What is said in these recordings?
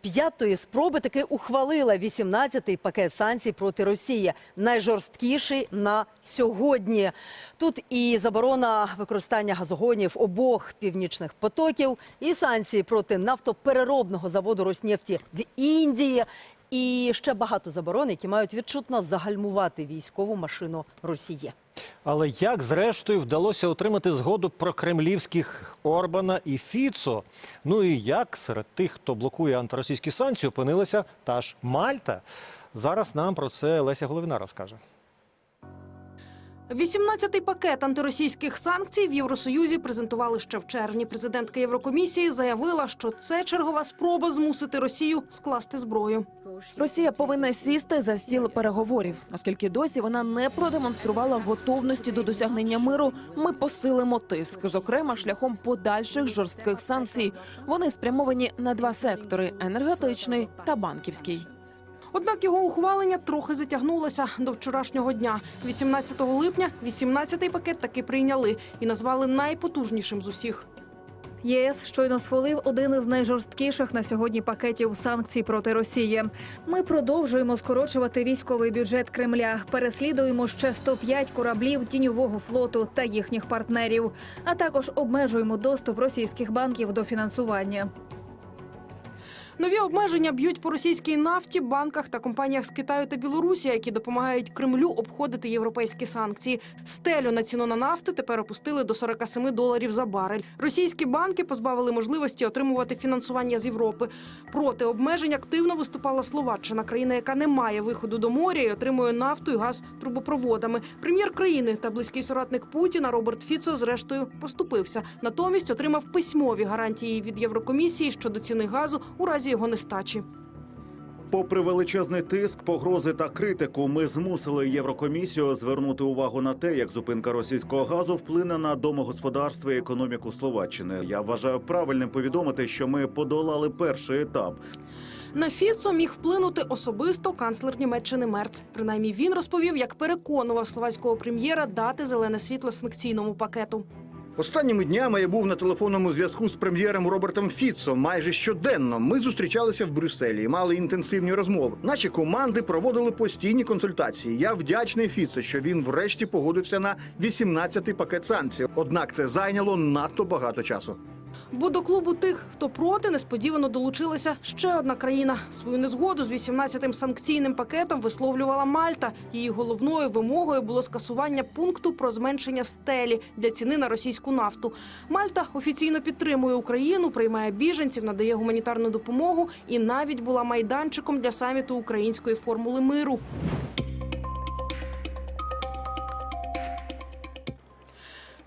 п'ятої спроби таки ухвалила 18-й пакет санкцій проти Росії, найжорсткіший на сьогодні. Тут і заборона використання газогонів обох північних потоків, і санкції проти нафтопереробного заводу Роснефті в Індії. І ще багато заборон, які мають відчутно загальмувати військову машину Росії. Але як зрештою вдалося отримати згоду про кремлівських Орбана і Фіцо? Ну і як серед тих, хто блокує антиросійські санкції, опинилася та ж Мальта? Зараз нам про це Леся Головіна розкаже. 18-й пакет антиросійських санкцій в Євросоюзі презентували ще в червні. Президентка Єврокомісії заявила, що це чергова спроба змусити Росію скласти зброю. Росія повинна сісти за стіл переговорів, оскільки досі вона не продемонструвала готовності до досягнення миру. Ми посилимо тиск, зокрема шляхом подальших жорстких санкцій. Вони спрямовані на два сектори: енергетичний та банківський. Однак його ухвалення трохи затягнулося до вчорашнього дня. 18 липня 18-й пакет таки прийняли і назвали найпотужнішим з усіх. ЄС щойно схвалив один із найжорсткіших на сьогодні пакетів санкцій проти Росії. Ми продовжуємо скорочувати військовий бюджет Кремля, переслідуємо ще 105 кораблів тіньового флоту та їхніх партнерів, а також обмежуємо доступ російських банків до фінансування. Нові обмеження б'ють по російській нафті, банках та компаніях з Китаю та Білорусі, які допомагають Кремлю обходити європейські санкції. Стелю на ціну на нафту тепер опустили до 47 доларів за барель. Російські банки позбавили можливості отримувати фінансування з Європи. Проти обмежень активно виступала Словаччина, країна, яка не має виходу до моря і отримує нафту і газ трубопроводами. Прем'єр країни та близький соратник Путіна Роберт Фіцо зрештою поступився. Натомість отримав письмові гарантії від Єврокомісії щодо ціни газу у разі його нестачі. Попри величезний тиск, погрози та критику, ми змусили Єврокомісію звернути увагу на те, як зупинка російського газу вплине на домогосподарство і економіку Словаччини. Я вважаю правильним повідомити, що ми подолали перший етап. На Фіцо міг вплинути особисто канцлер Німеччини Мерц. Принаймні він розповів, як переконував словацького прем'єра дати зелене світло санкційному пакету. Останніми днями я був на телефонному зв'язку з прем'єром Робертом Фіцо. Майже щоденно ми зустрічалися в Брюсселі і мали інтенсивні розмови. Наші команди проводили постійні консультації. Я вдячний Фіцо, що він врешті погодився на 18-й пакет санкцій. Однак це зайняло надто багато часу. Бо до клубу тих, хто проти, несподівано долучилася ще одна країна. Свою незгоду з 18-тим санкційним пакетом висловлювала Мальта. Її головною вимогою було скасування пункту про зменшення стелі для ціни на російську нафту. Мальта офіційно підтримує Україну, приймає біженців, надає гуманітарну допомогу і навіть була майданчиком для саміту української формули миру.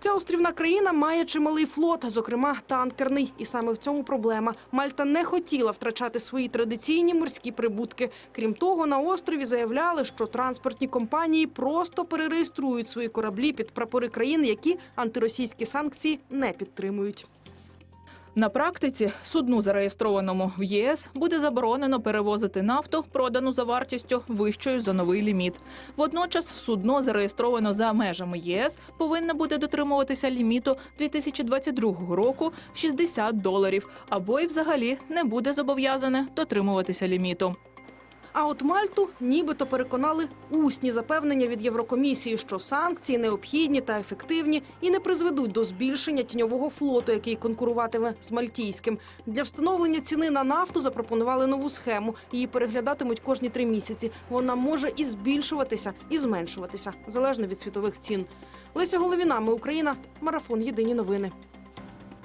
Ця острівна країна має чималий флот, зокрема танкерний. І саме в цьому проблема. Мальта не хотіла втрачати свої традиційні морські прибутки. Крім того, на острові заявляли, що транспортні компанії просто перереєструють свої кораблі під прапори країн, які антиросійські санкції не підтримують. На практиці судну, зареєстрованому в ЄС, буде заборонено перевозити нафту, продану за вартістю вищою за новий ліміт. Водночас судно, зареєстровано за межами ЄС, повинно буде дотримуватися ліміту 2022 року в 60 доларів, або й взагалі не буде зобов'язане дотримуватися ліміту. А от Мальту нібито переконали усні запевнення від Єврокомісії, що санкції необхідні та ефективні і не призведуть до збільшення тіньового флоту, який конкуруватиме з мальтійським. Для встановлення ціни на нафту запропонували нову схему. Її переглядатимуть кожні три місяці. Вона може і збільшуватися, і зменшуватися залежно від світових цін. Леся Головіна, ми Україна, марафон Єдині новини.